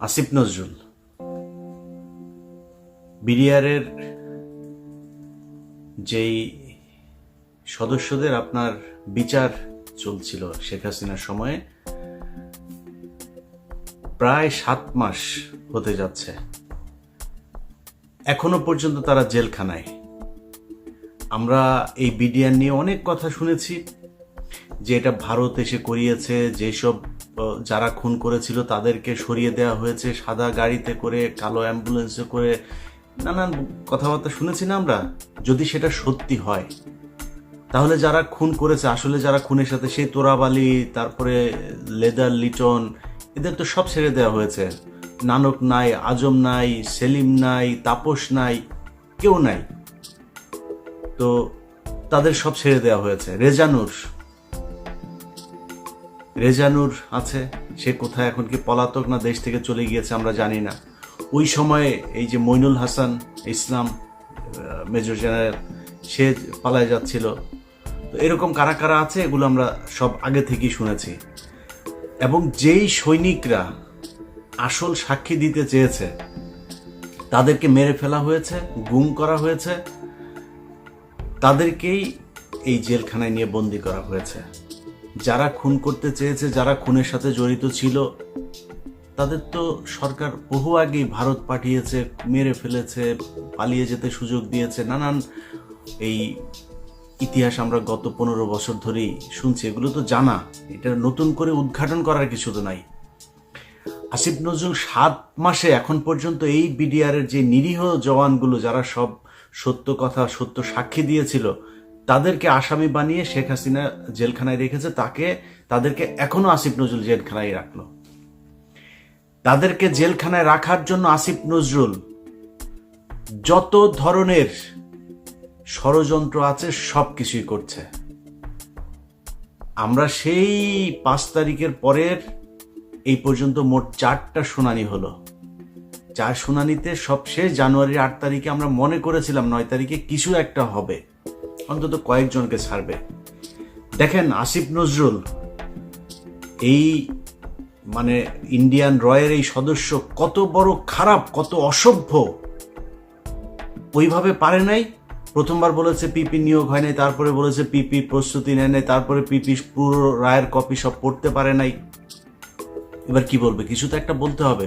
আসিফ নজরুল। বিডিআরের যেই সদস্যদের আপনার বিচার চলছিল শেখ হাসিনার সময়ে, প্রায় সাত মাস হতে যাচ্ছে। এখনও পর্যন্ত তারা জেলখানায়। আমরা এই বিডিআর নিয়ে অনেক কথা শুনেছি যে এটা ভারত এসে করিয়েছে, যেসব যারা খুন করেছিল তাদেরকে সরিয়ে দেওয়া হয়েছে সাদা গাড়িতে করে, কালো অ্যাম্বুলেন্সে করে। নানান কথাবার্তা শুনেছি না আমরা? যদি সেটা সত্যি হয়, তাহলে যারা খুন করেছে, আসলে যারা খুনের সাথে সেই তোরাবালি, তারপরে লেদার লিটন, এদের তো সব ছেড়ে দেওয়া হয়েছে। নানক নাই, আজম নাই, সেলিম নাই, তাপস নাই, কেউ নাই। তো তাদের সব ছেড়ে দেওয়া হয়েছে। রেজানুর রেজানুর আছে, সে কোথায় এখন কি পলাতক না দেশ থেকে চলে গিয়েছে আমরা জানি না। ওই সময়ে এই যে মইনুল হাসান ইসলাম মেজর জেনারেল, সে পালায় যাচ্ছিল। তো এরকম কারা কারা আছে এগুলো আমরা সব আগে থেকেই শুনেছি। এবং যেই সৈনিকরা আসল সাক্ষী দিতে চেয়েছে, তাদেরকে মেরে ফেলা হয়েছে, গুম করা হয়েছে, তাদেরকেই এই জেলখানায় নিয়ে বন্দি করা হয়েছে। যারা খুন করতে চেয়েছে, যারা খুনের সাথে জড়িত ছিল, তাদের তো সরকার বহু আগেই ভারত পাঠিয়েছে, মেরে ফেলেছে, পালিয়ে যেতে সুযোগ দিয়েছে। নানান এই ইতিহাস আমরা গত পনেরো বছর ধরেই শুনছি, এগুলো তো জানা। এটা নতুন করে উদ্ঘাটন করার কিছু তো নাই। আসিফ নজরুল সাত মাসে এখন পর্যন্ত এই বিডিআর এর যে নিরীহ জওয়ানগুলো, যারা সব সত্য কথা, সত্য সাক্ষী দিয়েছিল তাদেরকে আসামি বানিয়ে শেখ হাসিনা জেলখানায় রেখেছে, তাকে, তাদেরকে এখনও আসিফ নজরুল জেলখানায় রাখল। তাদেরকে জেলখানায় রাখার জন্য আসিফ নজরুল যত ধরনের ষড়যন্ত্র আছে, সব কিছুই করছে। আমরা সেই পাঁচ তারিখের পরের এই পর্যন্ত মোট চারটা শুনানি হলো। চার শুনানিতে সবশেষ জানুয়ারির আট তারিখে আমরা মনে করেছিলাম নয় তারিখে কিছু একটা হবে। অন্তত কয়েকজনকে ছাড়বে। দেখেন আসিফ নজরুল, এই মানে ইন্ডিয়ান রয়ের এই সদস্য কত বড় খারাপ, কত অসভ্য। ওইভাবে পারে নাই। প্রথমবার বলেছে পিপি নিয়োগ হয় নাই, তারপরে বলেছে পিপি প্রস্তুতি নেয় নাই, তারপরে পিপি পুরো রায়ের কপি সব পড়তে পারে নাই। এবার কি বলবে? কিছু তো একটা বলতে হবে।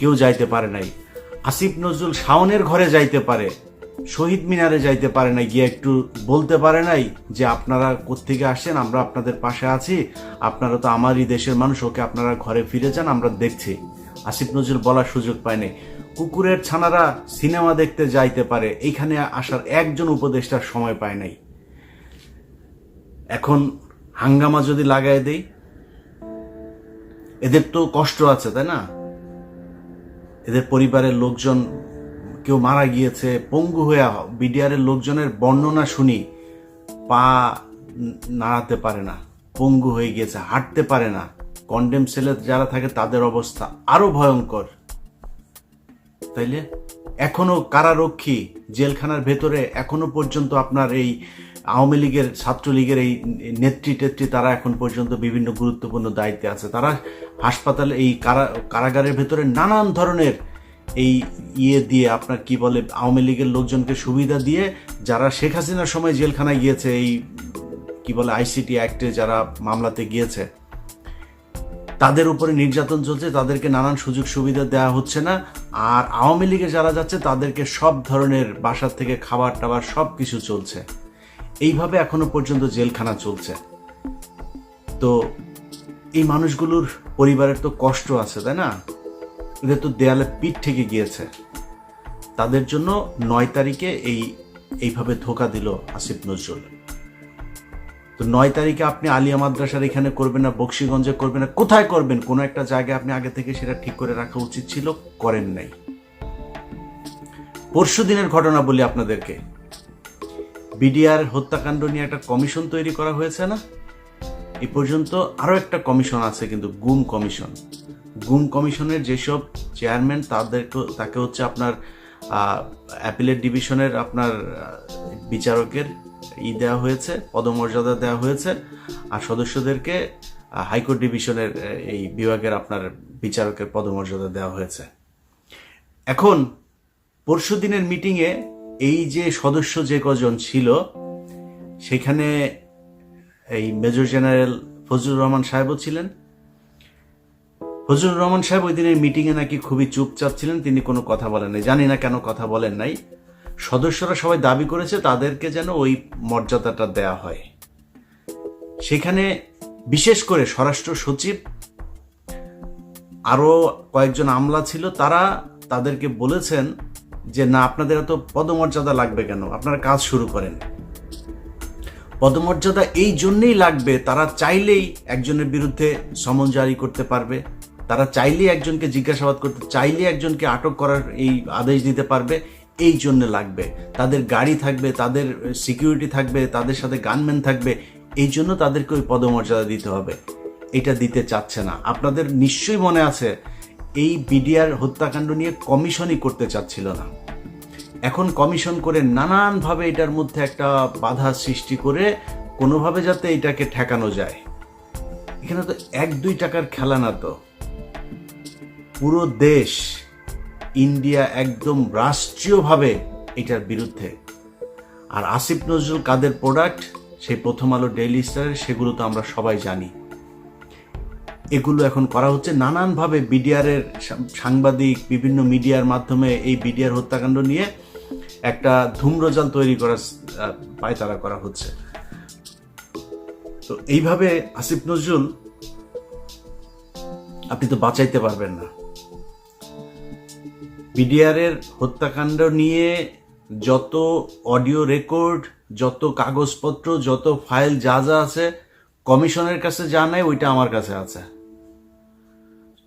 কেউ যাইতে পারে নাই। আসিফ নজরুল শাওনের ঘরে যাইতে পারে। শহীদ মিনারে যাইতে পারে নাই। গিয়ে একটু বলতে পারে নাই যে, আপনারা কোত্থেকে আসেন? আমরা আপনাদের পাশে আছি। আপনারা তো আমারই দেশের মানুষ। ওকে আপনারা ঘরে ফিরে যান, আমরা দেখছি। আসিফ নজরুল বলার সুযোগ পায় নাই। কুকুরের ছানারা সিনেমা দেখতে যাইতে পারে। এইখানে আসার একজন উপদেষ্টার সময় পায় নাই। এখন হাঙ্গামা যদি লাগাই দেই, এদের তো কষ্ট আছে, তাই না? এদের পরিবারের লোকজন, কেউ মারা গিয়েছে, পঙ্গু হয়ে বিডিআরের লোকজনের বর্ণনা শুনি, পা নাড়াতে পারে না, পঙ্গু হয়ে গিয়েছে, হাঁটতে পারে না। কন্ডেম সেলে যারা থাকে, তাদের অবস্থা আরও ভয়ঙ্কর। তাইলে? এখনও কারারক্ষী, জেলখানার ভেতরে এখনও পর্যন্ত আপনার এই আওয়ামী লীগের, ছাত্রলীগের এই নেত্রী টেত্রী তারা এখন পর্যন্ত বিভিন্ন গুরুত্বপূর্ণ দায়িত্বে আছে। তারা হাসপাতালে এই কারা, কারাগারের ভেতরে নানান ধরনের এই ইয়ে দিয়ে আপনার কি বলে, আওয়ামী লীগের লোকজনকে সুবিধা দিয়ে যারা শেখ হাসিনার সময় জেলখানায় গিয়েছে, এই কি বলে আইসিটি অ্যাক্টে যারা মামলাতে গিয়েছে, তাদের উপরে নির্যাতন চলছে, তাদেরকে নানান সুযোগ সুবিধা দেওয়া হচ্ছে না। আর আওয়ামী লীগে যারা যাচ্ছে, তাদেরকে সব ধরনের বাসার থেকে খাবার টাবার সব কিছু চলছে। এইভাবে এখনও পর্যন্ত জেলখানা চলছে। তো এই মানুষগুলোর পরিবারের তো কষ্ট আছে, তাই না? এদের তো দেয়ালে পিঠ থেকে গিয়েছে। তাদের জন্য নয় তারিখে এই, এইভাবে ধোকা দিল আসিফ নজরুল। তো নয় তারিখে আপনি আলিয়া মাদ্রাসার এখানে করবেন না, বক্সিগঞ্জে করবেন না, কোথায় করবেন? কোনো একটা জায়গায় আপনি আগে থেকে সেটা ঠিক করে রাখা উচিত ছিল, করেন নাই। পরশু দিনের ঘটনা বলি আপনাদেরকে। বিডিআর হত্যাকাণ্ড নিয়ে একটা কমিশন তৈরি করা হয়েছে না? এ পর্যন্ত আরও একটা কমিশন আছে কিন্তু গুম কমিশন। গুম কমিশনের যেসব চেয়ারম্যান তাদেরকে তাকে হচ্ছে আপনার অ্যাপিলেট ডিভিশনের আপনার বিচারকের ই দেওয়া হয়েছে, পদমর্যাদা দেওয়া হয়েছে। আর সদস্যদেরকে হাইকোর্ট ডিভিশনের এই বিভাগের আপনার বিচারকের পদমর্যাদা দেওয়া হয়েছে। এখন পরশু দিনের মিটিংয়ে এই যে সদস্য যে কজন ছিল, সেখানে এই মেজর জেনারেল ফজলুর রহমান সাহেবও ছিলেন। ফজলুর রহমান সাহেব ওই দিনের মিটিংয়ে নাকি খুবই চুপচাপ ছিলেন, তিনি কোনো কথা বলেন নাই। জানি না কেন কথা বলেন নাই। সদস্যরা সবাই দাবি করেছে তাদেরকে যেন ওই মর্যাদাটা দেয়া হয়। সেখানে বিশেষ করে স্বরাষ্ট্র সচিব, আরও কয়েকজন আমলা ছিল, তারা তাদেরকে বলেছেন যে না, আপনাদের এত পদমর্যাদা লাগবে কেন? আপনারা কাজ শুরু করেন। পদমর্যাদা এই জন্যেই লাগবে, তারা চাইলেই একজনের বিরুদ্ধে সমন জারি করতে পারবে। তারা চাইলেই একজনকে জিজ্ঞাসাবাদ করতে, চাইলেই একজনকে আটক করার এই আদেশ দিতে পারবে। এই জন্য লাগবে। তাদের গাড়ি থাকবে, তাদের সিকিউরিটি থাকবে, তাদের সাথে গানম্যান থাকবে। এই জন্য তাদেরকে ওই পদমর্যাদা দিতে হবে। এটা দিতে চাচ্ছে না। আপনাদের নিশ্চয়ই মনে আছে এই বিডিআর হত্যাকাণ্ড নিয়ে কমিশনই করতে চাচ্ছিল না। এখন কমিশন করে নানানভাবে এটার মধ্যে একটা বাধা সৃষ্টি করে কোনোভাবে যাতে এটাকে ঠেকানো যায়। এখানে তো এক দুই টাকার খেলা না তো। পুরো দেশ, ইন্ডিয়া একদম রাষ্ট্রীয়ভাবে এটার বিরুদ্ধে। আর আসিফ নজরুল কাদের প্রোডাক্ট সেই প্রথম আলো ডেইলি স্টারের সেগুলো তো আমরা সবাই জানি। এগুলো এখন করা হচ্ছে। নানানভাবে বিডিআরের সাংবাদিক, বিভিন্ন মিডিয়ার মাধ্যমে এই বিডিআর হত্যাকাণ্ড নিয়ে একটা ধূম্রজাল তৈরি করার পায়তারা করা হচ্ছে। তো এইভাবে আসিফ নজরুল, আপনি তো বাঁচাইতে পারবেন না। বিডিআরের হত্যাকাণ্ড নিয়ে যত অডিও রেকর্ড, যত কাগজপত্র, যত ফাইল যা যা আছে, কমিশনের কাছে যা নাই, ওইটা আমার কাছে আছে।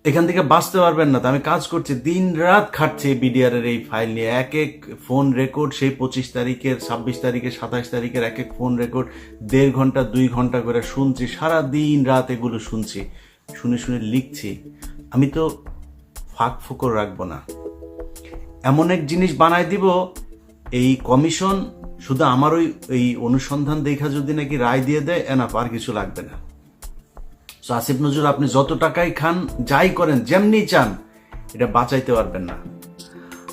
এখান থেকে বাঁচতে পারবেন না, তো আমি কাজ করছি, দিন রাত খাটছি বিডিআর এর এই ফাইল নিয়ে। এক এক ফোন রেকর্ড, সেই পঁচিশ তারিখের, ছাব্বিশ তারিখের, সাতাশ তারিখের এক এক ফোন রেকর্ড, দেড় ঘণ্টা, দুই ঘণ্টা করে শুনছি সারা দিন রাত এগুলো শুনছি, শুনে শুনে লিখছি। আমি তো ফাঁক ফোকর রাখব না। এমন এক জিনিস বানায় দিব, এই কমিশন শুধু আমার ওই, এই অনুসন্ধান দেখা যদি নাকি রায় দিয়ে দেয়, এনাফ আর কিছু লাগবে না। তো আসিফ নজরুল আপনি যত টাকাই খান, যাই করেন, যেমনি চান, এটা বাঁচাইতে পারবেন না।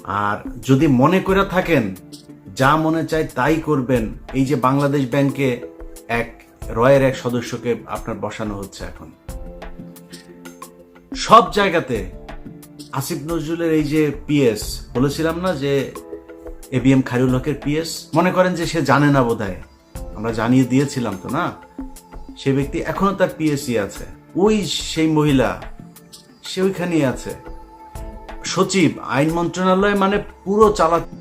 আর যদি মনে করে থাকেন, যা মনে চায় তাই করবেন। এই যে বাংলাদেশ ব্যাংকে এক রয়ের এক সদস্যকে আপনার বসানো হচ্ছে এখন। সব জায়গাতে আসিফ নজরুলের এই যে পিএস, বলেছিলাম না যে এ বি এম খায়রুল হকের পিএস? মনে করেন যে সে জানে না বোধহয়। আমরা জানিয়ে দিয়েছিলাম তো, না? সে ব্যক্তি এখনও তার পিএসসি আছে। ওই সেই মহিলা, সে ওইখানেই আছে। সচিব, আইন মন্ত্রণালয় মানে পুরো চালা